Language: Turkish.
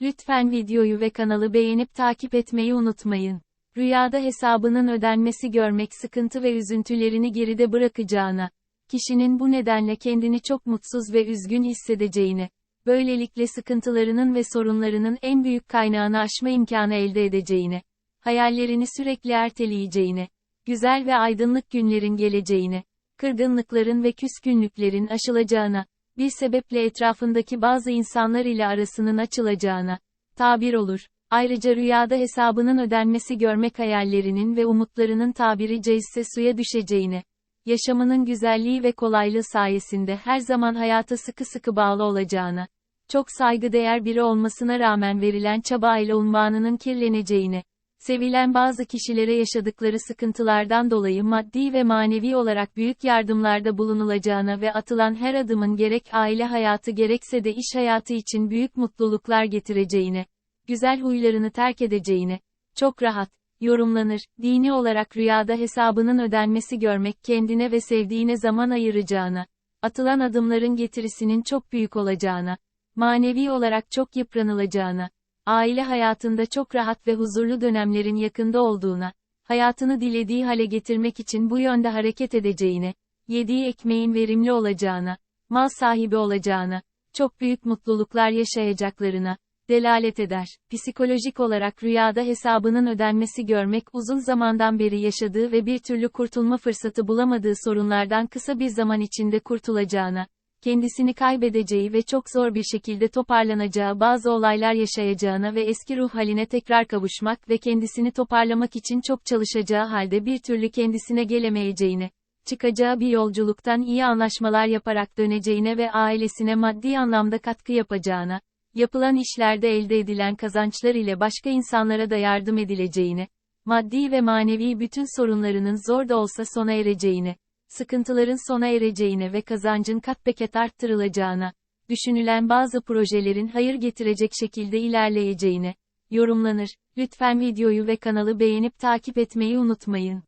Lütfen videoyu ve kanalı beğenip takip etmeyi unutmayın. Rüyada hesabının ödenmesi görmek sıkıntı ve üzüntülerini geride bırakacağına, kişinin bu nedenle kendini çok mutsuz ve üzgün hissedeceğine, böylelikle sıkıntılarının ve sorunlarının en büyük kaynağını aşma imkanı elde edeceğine, hayallerini sürekli erteleyeceğine, güzel ve aydınlık günlerin geleceğine, kırgınlıkların ve küskünlüklerin aşılacağına, bir sebeple etrafındaki bazı insanlar ile arasının açılacağına, tabir olur. Ayrıca rüyada hesabının ödenmesi görmek hayallerinin ve umutlarının tabiri caizse suya düşeceğine, yaşamının güzelliği ve kolaylığı sayesinde her zaman hayata sıkı sıkı bağlı olacağına, çok saygıdeğer biri olmasına rağmen verilen çaba ile unvanının kirleneceğine, sevilen bazı kişilere yaşadıkları sıkıntılardan dolayı maddi ve manevi olarak büyük yardımlarda bulunulacağına ve atılan her adımın gerek aile hayatı gerekse de iş hayatı için büyük mutluluklar getireceğine, güzel huylarını terk edeceğine, çok rahat, yorumlanır, dini olarak rüyada hesabının ödenmesi görmek kendine ve sevdiğine zaman ayıracağına, atılan adımların getirisinin çok büyük olacağına, manevi olarak çok yıpranılacağına, aile hayatında çok rahat ve huzurlu dönemlerin yakında olduğuna, hayatını dilediği hale getirmek için bu yönde hareket edeceğine, yediği ekmeğin verimli olacağına, mal sahibi olacağına, çok büyük mutluluklar yaşayacaklarına, delalet eder. Psikolojik olarak rüyada hesabının ödenmesi görmek uzun zamandan beri yaşadığı ve bir türlü kurtulma fırsatı bulamadığı sorunlardan kısa bir zaman içinde kurtulacağına, kendisini kaybedeceği ve çok zor bir şekilde toparlanacağı bazı olaylar yaşayacağına ve eski ruh haline tekrar kavuşmak ve kendisini toparlamak için çok çalışacağı halde bir türlü kendisine gelemeyeceğini, çıkacağı bir yolculuktan iyi anlaşmalar yaparak döneceğine ve ailesine maddi anlamda katkı yapacağına, yapılan işlerde elde edilen kazançlar ile başka insanlara da yardım edileceğine, maddi ve manevi bütün sorunlarının zor da olsa sona ereceğine, sıkıntıların sona ereceğine ve kazancın kat be kat arttırılacağına, düşünülen bazı projelerin hayır getirecek şekilde ilerleyeceğine, yorumlanır. Lütfen videoyu ve kanalı beğenip takip etmeyi unutmayın.